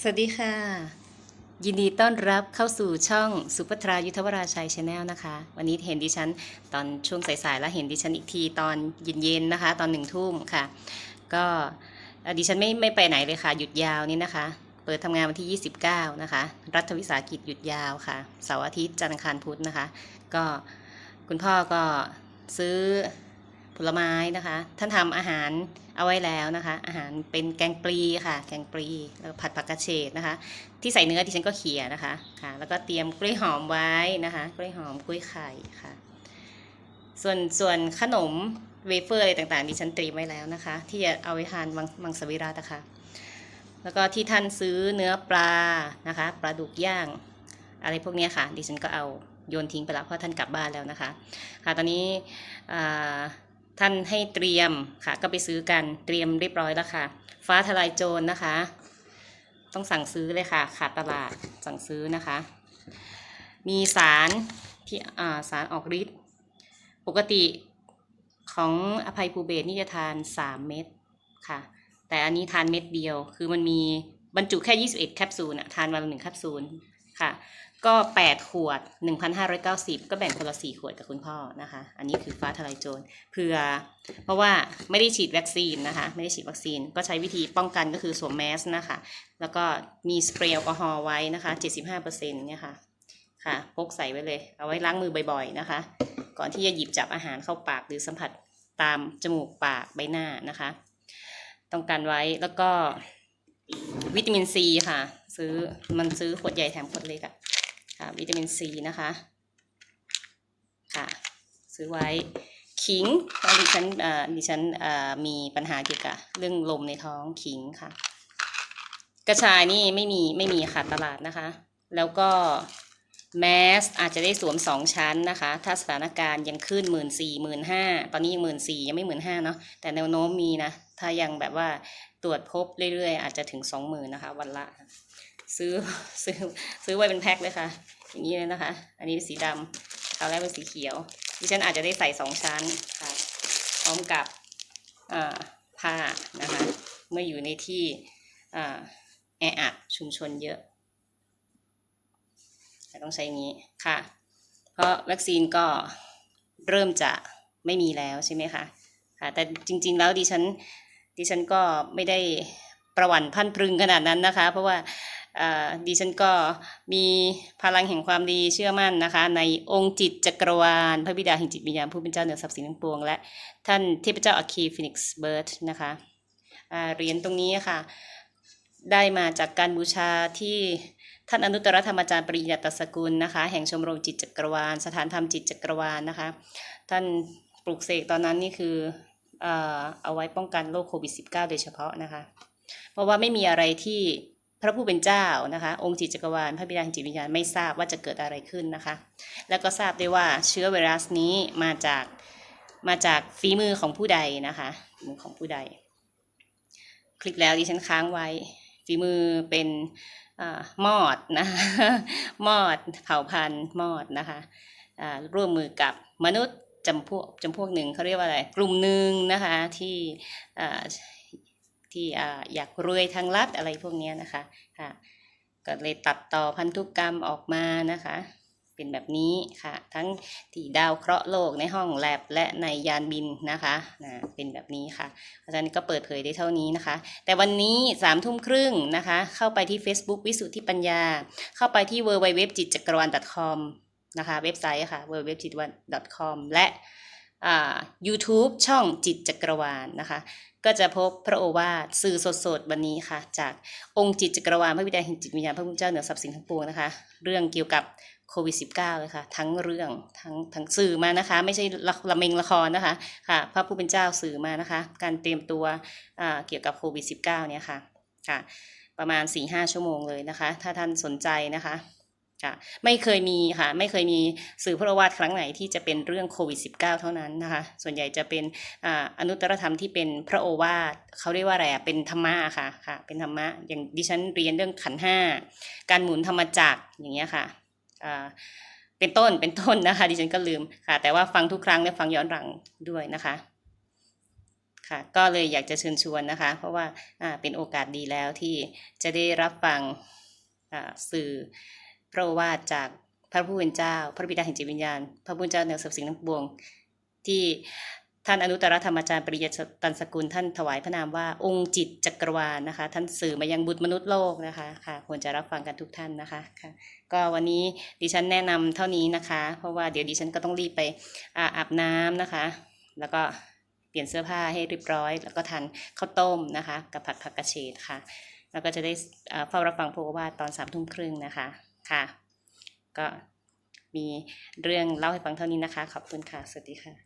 สวัสดีค่ะ ยินดีต้อนรับเข้าสู่ช่องสุภัทรายุทธวราชัยชาแนลนะคะ วันนี้เห็นดิฉันตอนช่วงสายๆแล้วเห็นดิฉันอีกทีตอนเย็นๆนะคะ ตอนหนึ่งทุ่มค่ะ ก็ดิฉันไม่ไม่ไปไหนเลยค่ะ หยุดยาวนี่นะคะ เปิดทำงานวันที่ 29 นะคะ รัฐวิสาหกิจหยุดยาวค่ะเสาร์อาทิตย์จันทร์อังคารพุธนะคะ ก็คุณพ่อก็ซื้อ ผลไม้นะคะ ท่านทำอาหารเอาไว้แล้วนะคะ อาหารเป็นแกงปลีค่ะ แกงปลีแล้วผัดผักกระเฉดนะคะ ที่ใส่เนื้อที่ฉันก็เขี่ยนะคะค่ะ แล้วก็เตรียมกล้วยหอมไว้นะคะ กล้วยหอมกล้วยไข่ค่ะ ส่วนส่วนขนมเวเฟอร์อะไรต่างๆดิฉันเตรียมไว้แล้วนะคะ ที่จะเอาไว้ทานมังมงสวิรัตนะคะแล้วก็ที่ท่านซื้อเนื้อปลานะคะปลาดุกย่าง อะไรพวกนี้ค่ะ ดิฉันก็เอาโยนทิ้งไปแล้วเพราะท่านกลับบ้านแล้วนะคะ ค่ะตอนนี้อ่า ท่านให้เตรียมค่ะ ก็ไปซื้อกันเตรียมเรียบร้อยแล้วค่ะ ฟ้าทลายโจรนะคะ ต้องสั่งซื้อเลยค่ะ ขาดตลาดสั่งซื้อนะคะ มีสารที่สารออกฤทธิ์ปกติของอภัยภูเบศนี่จะทาน 3 เม็ดค่ะ แต่อันนี้ทานเม็ดเดียว คือมันมีบรรจุแค่ 21 แคปซูลอะทานวันละหนึ่งแคปซูลค่ะ ก็ 8 ขวด 1,590 ก็แบ่งคนละ 4 ขวดกับคุณพ่อนะคะ อันนี้คือฟ้าทลายโจรเพื่อเพราะว่าไม่ได้ฉีดวัคซีนนะคะ ไม่ได้ฉีดวัคซีน ก็ใช้วิธีป้องกันก็คือสวมแมสนะคะ แล้วก็มีสเปรย์แอลกอฮอล์ไว้นะคะ 75%เนี่ยค่ะ ค่ะ พกใส่ไว้เลย เอาไว้ล้างมือบ่อยๆนะคะ ก่อนที่จะหยิบจับอาหารเข้าปากหรือสัมผัสตามจมูกปากใบหน้านะคะ ต้องการไว้แล้วก็วิตามินซีค่ะ ซื้อมันซื้อขวดใหญ่แถมขวดเล็กอะ ค่ะวิตามินซีนะคะค่ะซื้อไว้ขิงเพราะดิฉันเอ่อดิฉันเอ่อมีปัญหาเกี่ยวกับเรื่องลมในท้องขิงค่ะ กระชายนี่ไม่มีไม่มีขาดตลาดนะคะ แล้วก็แมสอาจจะได้สวมสองชั้นนะคะ ถ้าสถานการณ์ยังขึ้นหมื่นสี่หมื่นห้าตอนนี้ยังหมื่นสี่ยังไม่หมื่นห้าเนาะแต่แนวโน้มมีนะ ถ้ายังแบบว่าตรวจพบเรื่อยๆ อาจจะถึงสองหมื่นนะคะ วันละ ซื้อซื้อซื้อไว้เป็นแพ็คเลยค่ะ อย่างนี้เลยนะคะ อันนี้เป็นสีดำคราวแรกเป็นสีเขียว ดิฉันอาจจะได้ใส่สองชั้นค่ะ พร้อมกับผ้านะคะ เมื่ออยู่ในที่แออัดชุมชนเยอะต้องใช้นี้ค่ะ เพราะวัคซีนก็เริ่มจะไม่มีแล้วใช่ไหมคะค่ะ แต่จริง ๆ แล้วดิฉันดิฉันก็ไม่ได้ประวัติพันพรึงขนาดนั้นนะคะ เพราะว่า ดิฉันก็มีพลังแห่งความดีเชื่อมั่นนะคะ ในองค์จิตจักรวาล พระบิดาแห่งจิตวิญญาณผู้เป็นเจ้าเหนือทรัพย์สินทั้งปวง และท่านเทพเจ้าอัคคีฟินิกซ์เบิร์ดนะคะเหรียญตรงนี้ค่ะ ได้มาจากการบูชาที่ท่านอนุตตรธรรมอาจารย์ปริยัตสกุลนะคะ แห่งชมรมจิตจักรวาล สถานธรรมจิตจักรวาลนะคะ ท่านปลูกเสกตอนนั้นนี่คือเอาไว้ป้องกันโรคโควิด -19 โดยเฉพาะนะคะ เพราะว่าไม่มีอะไรที่ ระผู้เป็นเจ้านะคะ องค์จิตจักรวาลพระบิดาแห่งจิตวิญญาณไม่ทราบว่าจะเกิดอะไรขึ้นนะคะ แล้วก็ทราบได้ว่าเชื้อไวรัสนี้มาจากมาจากฝีมือของผู้ใดนะคะมือของผู้ใด คลิกแล้วดิฉันค้างไว้ ฝีมือเป็นอามอดนะคะมอดเผ่าพันธุ์มอดนะคะอ่าร่วมมือกับมนุษย์จำพวกจำพวกหนึ่งเขาเรียกว่าอะไร กลุ่มหนึ่งนะคะที่อ่า ที่อยากรวยทางลัดอะไรพวกนี้นะคะค่ะก็เลยตัดต่อพันธุกรรมออกมานะคะ เป็นแบบนี้ค่ะ ทั้งที่ดาวเคราะห์โลกในห้องแลบและในยานบินนะคะนะเป็นแบบนี้ค่ะอาจารย์ก็เปิดเผยได้เท่านี้นะคะ แต่วันนี้สามทุ่มครึ่งนะคะ เข้าไปที่ Facebook วิสุทธิปัญญา เข้าไปที่ w w w จิตจักรวาล .com นะคะ เว็บไซต์ค่ะ w w w จิตจักรวาล .com และ YouTube ช่องจิตจักรวาลนะคะ ก็จะพบพระโอวาทสื่อสดๆวันนี้ค่ะ จากองค์จิตจักรวาลพระบิดาแห่งจิตวิญญาณพระพุทธเจ้าเหนือทรัพย์สินทั้งปวงนะคะ เรื่องเกี่ยวกับโควิด -19 เลยค่ะ ทั้งเรื่องทั้งทั้งสื่อมานะคะ ไม่ใช่ละละเมงละครนะคะค่ะ พระผู้เป็นเจ้าสื่อมานะคะ การเตรียมตัวอ่าเกี่ยวกับโควิด -19 เนี่ยค่ะค่ะ ประมาณ4-5ชั่วโมงเลยนะคะ ถ้าท่านสนใจนะคะ ค่ะไม่เคยมีค่ะไม่เคยมีสื่อพระโอวาทครั้งไหนที่จะเป็นเรื่องโควิด -19 เท่านั้นนะคะส่วนใหญ่จะเป็นออนุตตรธรรมที่เป็นพระโอวาทเขาเรียกว่าอะไรอะเป็นธรรมะค่ะค่ะเป็นธรรมะอย่างดิฉันเรียนเรื่องขันห้าการหมุนธรรมจักรอย่างเงี้ยค่ะเป็นต้นเป็นต้นนะคะดิฉันก็ลืมค่ะแต่ว่าฟังทุกครั้งและฟังย้อนหลังด้วยนะคะค่ะก็เลยอยากจะเชิญชวนนะคะ เพราะว่าเป็นโอกาสดีแล้วที่จะได้รับฟังสื่อ พระโอวาทจากพระผู้เป็นเจ้า พระบิดาแห่งจิตวิญญาณ พระผู้เป็นเจ้าแนวสรรพสิ่งทั้งปวง ที่ท่านอนุตตรธรรมอาจารย์ปริยตันสกุลท่านถวายพระนามว่าองค์จิตจักรวาลนะคะ ท่านสื่อมายังบุตรมนุษย์โลกนะคะค่ะควรจะรับฟังกันทุกท่านนะคะค่ะก็วันนี้ดิฉันแนะนำเท่านี้นะคะ เพราะว่าเดี๋ยวดิฉันก็ต้องรีบไปอาบน้ำนะคะ แล้วก็เปลี่ยนเสื้อผ้าให้เรียบร้อย แล้วก็ทานข้าวต้มนะคะกับผัดผักกระเฉดค่ะ แล้วก็จะได้อ่าเฝ้ารับฟังพระโอวาทตอนสามทุ่มครึ่งนะคะ ค่ะ ก็มีเรื่องเล่าให้ฟังเท่านี้นะคะ ขอบคุณค่ะ สวัสดีค่ะ